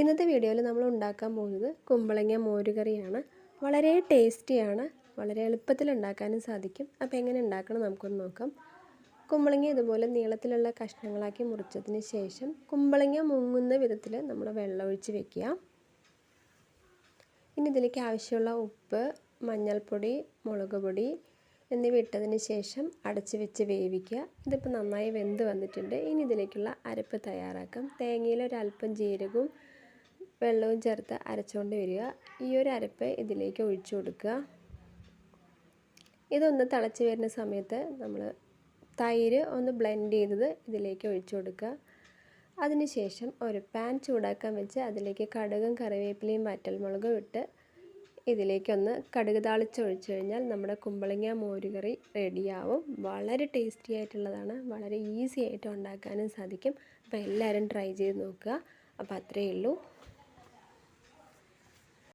ഇന്നത്തെ വീഡിയോയിൽ നമ്മൾ ഉണ്ടാക്കാൻ പോകുന്നത് കുമ്പളങ്ങ മോരുകറിയാണ്. വളരെ ടേസ്റ്റിയാണ്. വളരെ എളുപ്പത്തിൽ ഉണ്ടാക്കാനും സാധിക്കും. അപ്പോൾ എങ്ങനെ ഉണ്ടാക്കണം നമുക്കൊന്ന് നോക്കാം. കുമ്പളങ്ങ ഇതുപോലെ നീളത്തിലുള്ള കഷ്ണങ്ങളാക്കി മുറിച്ചതിന് ശേഷം കുമ്പളങ്ങ മുങ്ങുന്ന വിധത്തിൽ നമ്മൾ വെള്ളമൊഴിച്ച് വെക്കുക. ഇനി ഇതിലേക്ക് ആവശ്യമുള്ള ഉപ്പ് മഞ്ഞൾപ്പൊടി മുളക് പൊടി എന്നിവ ഇട്ടതിന് ശേഷം അടച്ച് വെച്ച് വേവിക്കുക. ഇതിപ്പോൾ നന്നായി വെന്ത് വന്നിട്ടുണ്ട്. ഇനി ഇതിലേക്കുള്ള അരപ്പ് തയ്യാറാക്കാം. തേങ്ങയിൽ ഒരല്പം ജീരകവും വെള്ളവും ചേർത്ത് അരച്ചുകൊണ്ട് വരിക. ഈ ഒരു അരപ്പ് ഇതിലേക്ക് ഒഴിച്ചു കൊടുക്കുക. ഇതൊന്ന് തിളച്ച് വരുന്ന സമയത്ത് നമ്മൾ തൈര് ഒന്ന് ബ്ലെൻഡ് ചെയ്തത് ഇതിലേക്ക് ഒഴിച്ചു കൊടുക്കുക. അതിനുശേഷം ഒരു പാൻ ചൂടാക്കാൻ വെച്ച് അതിലേക്ക് കടുകും കറിവേപ്പിലയും വറ്റൽമുളകും ഇട്ട് ഇതിലേക്കൊന്ന് കടുക് താളിച്ച് ഒഴിച്ചു കഴിഞ്ഞാൽ നമ്മുടെ കുമ്പളങ്ങ മോരുകറി റെഡിയാവും വളരെ ടേസ്റ്റി ആയിട്ടുള്ളതാണ്. വളരെ ഈസി ആയിട്ട് ഉണ്ടാക്കാനും സാധിക്കും. അപ്പോൾ എല്ലാവരും ട്രൈ ചെയ്ത് നോക്കുക. അപ്പോൾ അത്രയേ ഉള്ളൂ.